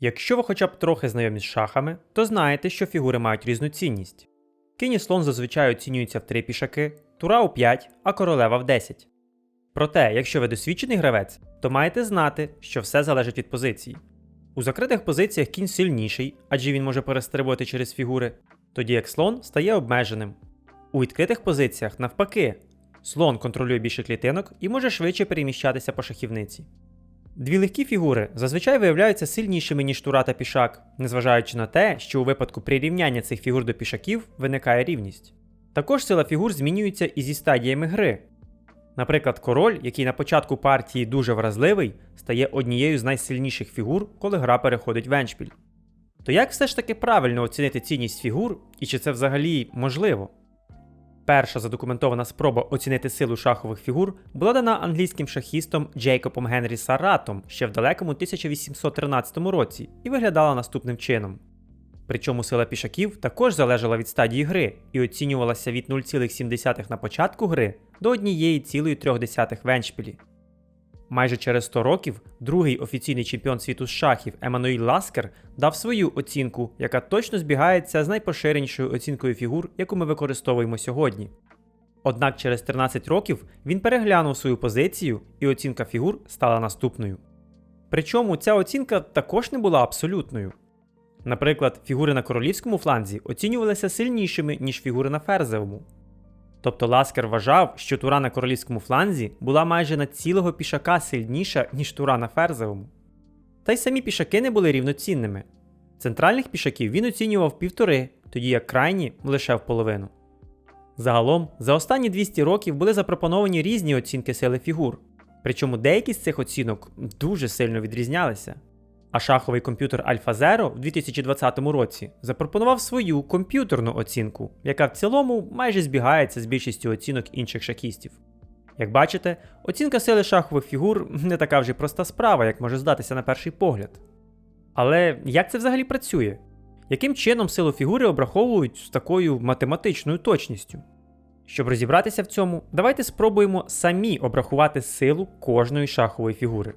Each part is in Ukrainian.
Якщо ви хоча б трохи знайомі з шахами, то знаєте, що фігури мають різну цінність. Кінь і слон зазвичай оцінюються в 3 пішаки, тура у 5, а королева в 10. Проте, якщо ви досвідчений гравець, то маєте знати, що все залежить від позиції. У закритих позиціях кінь сильніший, адже він може перестрибувати через фігури, тоді як слон стає обмеженим. У відкритих позиціях, навпаки, слон контролює більше клітинок і може швидше переміщатися по шахівниці. Дві легкі фігури зазвичай виявляються сильнішими, ніж тура та пішак, незважаючи на те, що у випадку прирівняння цих фігур до пішаків виникає рівність. Також сила фігур змінюється і зі стадіями гри. Наприклад, король, який на початку партії дуже вразливий, стає однією з найсильніших фігур, коли гра переходить в еншпіль. То як все ж таки правильно оцінити цінність фігур і чи це взагалі можливо? Перша задокументована спроба оцінити силу шахових фігур була дана англійським шахістом Джейкобом Генрі Саратом ще в далекому 1813 році і виглядала наступним чином. Причому сила пішаків також залежала від стадії гри і оцінювалася від 0,7 на початку гри до 1,3 в еншпілі. Майже через 100 років другий офіційний чемпіон світу з шахів Еммануїль Ласкер дав свою оцінку, яка точно збігається з найпоширенішою оцінкою фігур, яку ми використовуємо сьогодні. Однак через 13 років він переглянув свою позицію, і оцінка фігур стала наступною. Причому ця оцінка також не була абсолютною. Наприклад, фігури на королівському фланзі оцінювалися сильнішими, ніж фігури на ферзевому. Тобто Ласкер вважав, що тура на королівському фланзі була майже на цілого пішака сильніша, ніж тура на ферзевому. Та й самі пішаки не були рівноцінними. Центральних пішаків він оцінював півтори, тоді як крайні лише в половину. Загалом, за останні 200 років були запропоновані різні оцінки сили фігур, причому деякі з цих оцінок дуже сильно відрізнялися. А шаховий комп'ютер AlphaZero в 2020 році запропонував свою комп'ютерну оцінку, яка в цілому майже збігається з більшістю оцінок інших шахістів. Як бачите, оцінка сили шахових фігур не така вже проста справа, як може здатися на перший погляд. Але як це взагалі працює? Яким чином силу фігури обраховують з такою математичною точністю? Щоб розібратися в цьому, давайте спробуємо самі обрахувати силу кожної шахової фігури.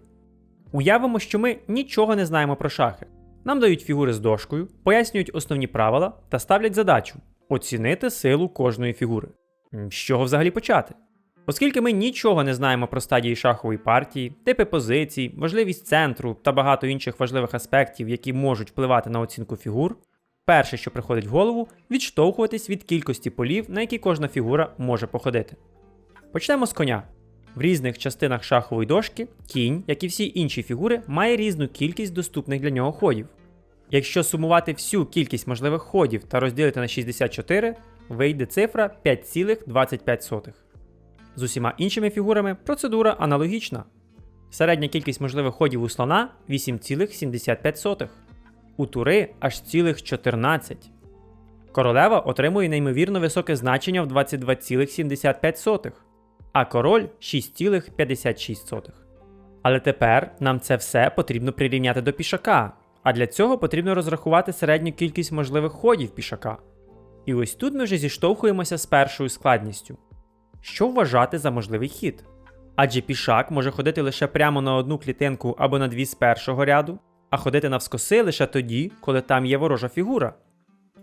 Уявимо, що ми нічого не знаємо про шахи. Нам дають фігури з дошкою, пояснюють основні правила та ставлять задачу оцінити силу кожної фігури. З чого взагалі почати? Оскільки ми нічого не знаємо про стадії шахової партії, типи позицій, можливість центру та багато інших важливих аспектів, які можуть впливати на оцінку фігур, перше, що приходить в голову, відштовхуватись від кількості полів, на які кожна фігура може походити. Почнемо з коня. В різних частинах шахової дошки кінь, як і всі інші фігури, має різну кількість доступних для нього ходів. Якщо сумувати всю кількість можливих ходів та розділити на 64, вийде цифра 5,25. З усіма іншими фігурами процедура аналогічна. Середня кількість можливих ходів у слона 8,75. У тури аж цілих 14. Королева отримує неймовірно високе значення в 22,75 а король 6,56. Але тепер нам це все потрібно прирівняти до пішака, а для цього потрібно розрахувати середню кількість можливих ходів пішака. І ось тут ми вже зіштовхуємося з першою складністю. Що вважати за можливий хід? Адже пішак може ходити лише прямо на одну клітинку або на дві з першого ряду, а ходити навскоси лише тоді, коли там є ворожа фігура.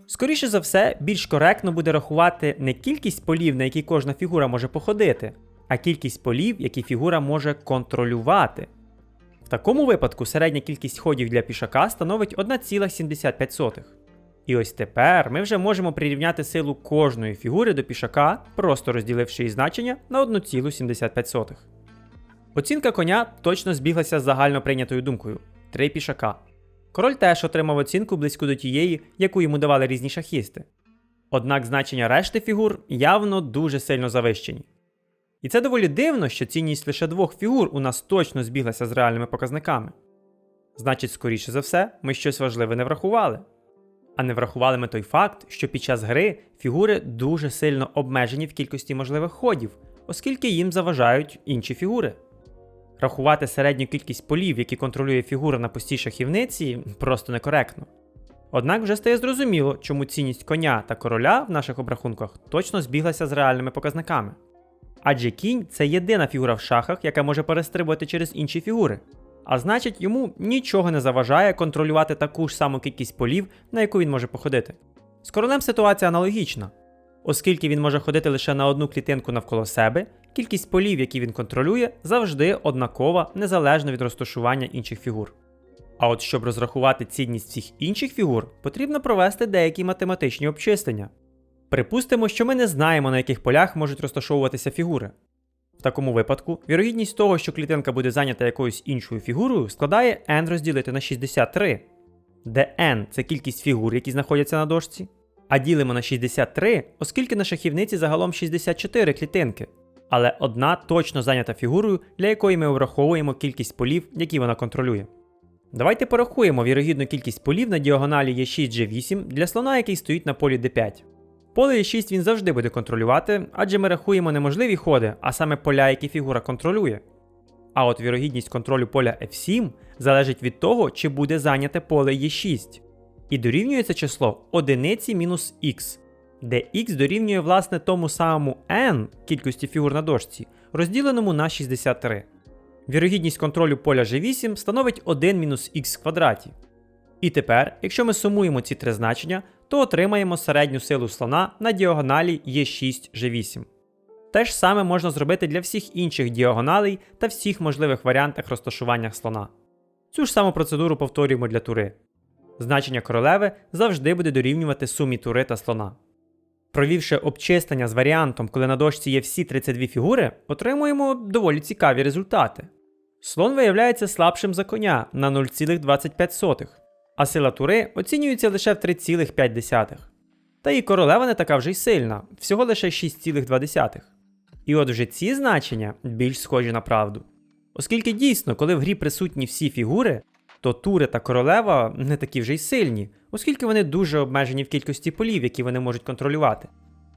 Скоріше за все, більш коректно буде рахувати не кількість полів, на які кожна фігура може походити, а кількість полів, які фігура може контролювати. В такому випадку середня кількість ходів для пішака становить 1,75. І ось тепер ми вже можемо прирівняти силу кожної фігури до пішака, просто розділивши її значення на 1,75. Оцінка коня точно збіглася з загально прийнятою думкою 3 пішака. Король теж отримав оцінку близьку до тієї, яку йому давали різні шахісти. Однак значення решти фігур явно дуже сильно завищені. І це доволі дивно, що цінність лише двох фігур у нас точно збіглася з реальними показниками. Значить, скоріше за все, ми щось важливе не врахували. А не врахували ми той факт, що під час гри фігури дуже сильно обмежені в кількості можливих ходів, оскільки їм заважають інші фігури. Рахувати середню кількість полів, які контролює фігура на пустій шахівниці, просто некоректно. Однак вже стає зрозуміло, чому цінність коня та короля в наших обрахунках точно збіглася з реальними показниками. Адже кінь це єдина фігура в шахах, яка може перестрибувати через інші фігури, а значить йому нічого не заважає контролювати таку ж саму кількість полів, на яку він може походити. З королем ситуація аналогічна. Оскільки він може ходити лише на одну клітинку навколо себе, кількість полів, які він контролює, завжди однакова незалежно від розташування інших фігур. А от щоб розрахувати цінність всіх інших фігур, потрібно провести деякі математичні обчислення. Припустимо, що ми не знаємо, на яких полях можуть розташовуватися фігури. В такому випадку, вірогідність того, що клітинка буде зайнята якоюсь іншою фігурою, складає n розділити на 63, де n це кількість фігур, які знаходяться на дошці, а ділимо на 63, оскільки на шахівниці загалом 64 клітинки, але одна точно зайнята фігурою, для якої ми враховуємо кількість полів, які вона контролює. Давайте порахуємо вірогідну кількість полів на діагоналі Е6 G8 для слона, який стоїть на полі D5. Поле Е6 він завжди буде контролювати, адже ми рахуємо неможливі ходи, а саме поля, які фігура контролює. А от вірогідність контролю поля F7 залежить від того, чи буде зайняте поле Е6. І дорівнює це число одиниці мінус х, де х дорівнює власне тому самому n кількості фігур на дошці, розділеному на 63. Вірогідність контролю поля G8 становить 1 мінус х в квадраті. І тепер, якщо ми сумуємо ці три значення, то отримаємо середню силу слона на діагоналі Е6 G8. Те ж саме можна зробити для всіх інших діагоналей та всіх можливих варіантах розташування слона. Цю ж саму процедуру повторюємо для тури. Значення королеви завжди буде дорівнювати сумі тури та слона. Провівши обчислення з варіантом, коли на дошці є всі 32 фігури, отримуємо доволі цікаві результати. Слон виявляється слабшим за коня на 0,25, а сила тури оцінюється лише в 3,5. Та і королева не така вже й сильна, всього лише 6,2. І от вже ці значення більш схожі на правду. Оскільки дійсно, коли в грі присутні всі фігури, то тури та королева не такі вже й сильні, оскільки вони дуже обмежені в кількості полів, які вони можуть контролювати.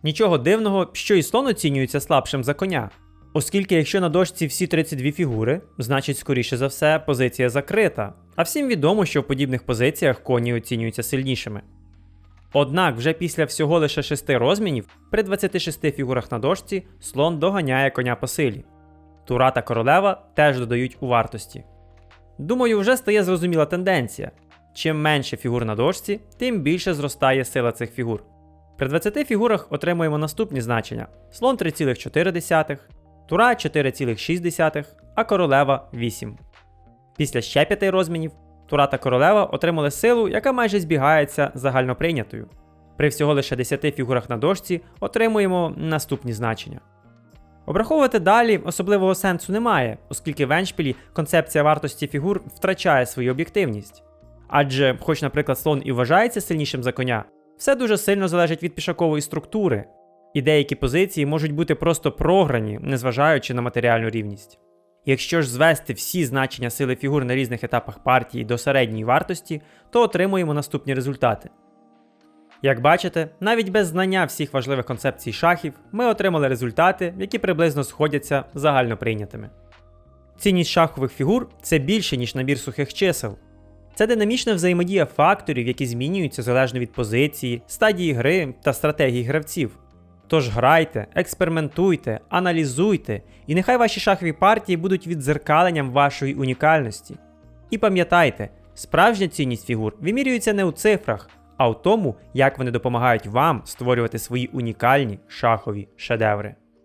Нічого дивного, що і слон оцінюється слабшим за коня. Оскільки якщо на дошці всі 32 фігури, значить, скоріше за все, позиція закрита. А всім відомо, що в подібних позиціях коні оцінюються сильнішими. Однак вже після всього лише 6 розмінів, при 26 фігурах на дошці, слон доганяє коня по силі. Тура та королева теж додають у вартості. Думаю, вже стає зрозуміла тенденція. Чим менше фігур на дошці, тим більше зростає сила цих фігур. При 20 фігурах отримуємо наступні значення: слон 3,4, тура 4,6, а королева 8. Після ще 5 розмінів тура та королева отримали силу, яка майже збігається з загальноприйнятою. При всього лише 10 фігурах на дошці отримуємо наступні значення. Обраховувати далі особливого сенсу немає, оскільки в еншпілі концепція вартості фігур втрачає свою об'єктивність. Адже, хоч, наприклад, слон і вважається сильнішим за коня, все дуже сильно залежить від пішакової структури, і деякі позиції можуть бути просто програні, незважаючи на матеріальну рівність. Якщо ж звести всі значення сили фігур на різних етапах партії до середньої вартості, то отримуємо наступні результати. Як бачите, навіть без знання всіх важливих концепцій шахів ми отримали результати, які приблизно сходяться з загально прийнятими. Цінність шахових фігур це більше, ніж набір сухих чисел. Це динамічна взаємодія факторів, які змінюються залежно від позиції, стадії гри та стратегії гравців. Тож грайте, експериментуйте, аналізуйте, і нехай ваші шахові партії будуть віддзеркаленням вашої унікальності. І пам'ятайте, справжня цінність фігур вимірюється не у цифрах, а у тому, як вони допомагають вам створювати свої унікальні шахові шедеври.